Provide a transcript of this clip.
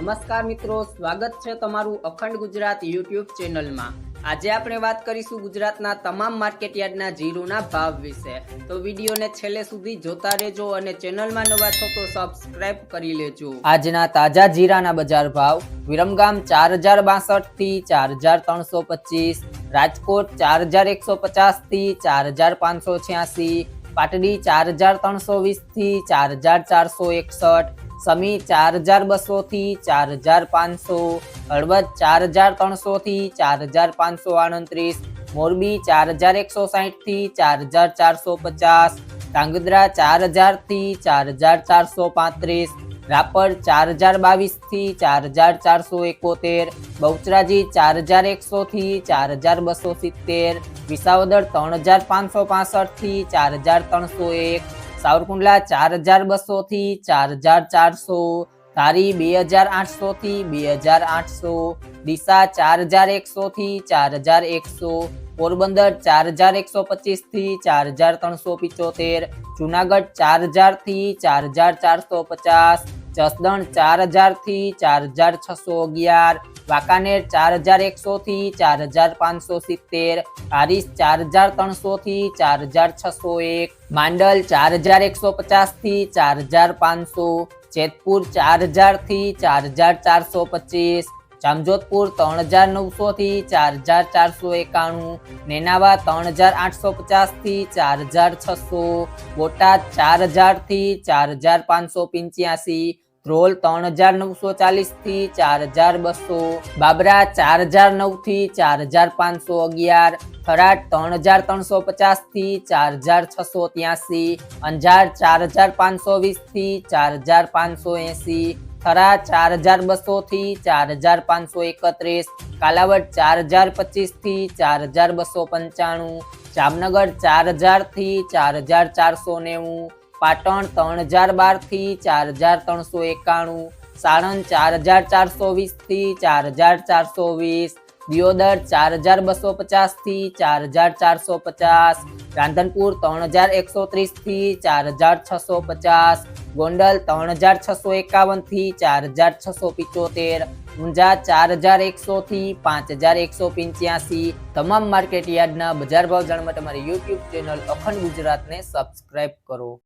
નમસ્કાર મિત્રો, સ્વાગત છે તમારું અખંડ ગુજરાત યુટ્યુબ ચેનલમાં. આજે આપણે વાત કરીશું ગુજરાતના તમામ માર્કેટયાર્ડના જીરુના ભાવ વિશે. તો વિડીયોને છેલ્લે સુધી જોતા રહેજો અને ચેનલમાં નવા છો તો સબસ્ક્રાઇબ કરી લેજો. આજના તાજા જીરાના બજાર ભાવ. વિરમગામ ચાર હજાર બાસઠથી ચાર હજાર ત્રણસો પચીસ. રાજકોટ ચાર હજાર એકસો પચાસથી ચાર હજાર પાંચસો છ્યાસી. પાટડી ચાર હજાર ત્રણસો વીસથી ચાર હજાર ચારસો એકસઠ. સમી ચાર હજાર બસો થી ચાર હજાર પાંચસો હળવદ ચાર હજાર ત્રણસો થી ચાર હજાર પાંચસો આડત્રીસ મોરબી ચાર હજાર એકસો સાહીઠથી ચાર હજાર ચારસો પચાસ ધાંગધ્રા ચાર હજારથી ચાર હજાર ચારસો પાંત્રીસ રાપર ચાર હજાર બાવીસથી ચાર હજાર ચારસો એકોતેર બહુચરાજી ચાર હજાર એકસો થી ચાર હજાર બસો સિત્તેર વિસાવદર ત્રણ હજાર પાંચસો પાસઠથી ચાર હજાર ત્રણસો એક સાવરકુંડલા ચાર હજાર બસો થી ચાર હજાર ચારસો ધારી બે હજાર આઠસો થી બે હજાર આઠસો ડીસા ચાર હજાર એકસો થી ચાર હજાર એકસો પોરબંદર ચાર હજાર એકસો પચીસથી ચાર હજાર ત્રણસો પિચોતેર જુનાગઢ ચાર હજારથી ચાર હજાર ચારસો પચાસ જસદણ ચાર હજારથી ચાર હજાર છસો અગિયાર વાંકાનેર ચાર હજાર એકસો થી ચાર હજાર પાંચસો સિત્તેર હારીસ ચાર હજાર ત્રણસો થી ચાર હજાર છસો એક માંડલ ચાર હજાર એકસો પચાસથી ચાર હજાર પાંચસો જેતપુર ચાર હજારથી ચાર હજાર ચારસો પચીસ જામજોધપુર ત્રણ હજાર નવસો થી ચાર હજાર ચારસો એકાણું નેનાવા ત્રણ હજાર આઠસો પચાસથી ચાર હજાર છસો બોટાદ ચાર હજારથી ચાર હજાર પાંચસો પંચ્યાસી ધ્રોલ ત્રણ હજાર નવસો ચાલીસથી ચાર હજાર બસો બાબરા ચાર હજાર નવથી ચાર હજાર પાંચસો અગિયાર થરાદ ત્રણ હજાર ત્રણસો પચાસથી ચાર હજાર છસો ત્યાસી અંજાર ચાર હજાર પાંચસો વીસથી ચાર હજાર પાંચસો એસી થરા ચાર હજાર બસો થી ચાર હજાર પાંચસો એકત્રીસ કાલાવડ ચાર હજાર પચીસથી ચાર હજાર બસો પંચાણું જામનગર ચાર હજારથી ચાર હજાર ચારસો નેવું પાટણ ત્રણ હજાર બારથી ચાર હજાર ત્રણસો એકાણું, સાણંદ ચાર હજાર ચારસો વીસથી ચાર હજાર ચારસો વીસ, દિયોદર ચાર હજાર બસો પચાસથી ચાર હજાર ચારસો પચાસ, રાંધનપુર ત્રણ હજાર એકસો ત્રીસથી ચાર હજાર છસો પચાસ, ગોંડલ ત્રણ હજાર છસો એકાવનથી ચાર હજાર છસો પિચોતેર, ઊંઝા ચાર હજાર એકસો થી પાંચ હજાર એકસો પંચ્યાસી. તમામ માર્કેટ યાર્ડના બજાર ભાવ જાણવા તમારી યુટ્યુબ ચેનલ અખંડ ગુજરાતને સબસ્ક્રાઇબ કરો.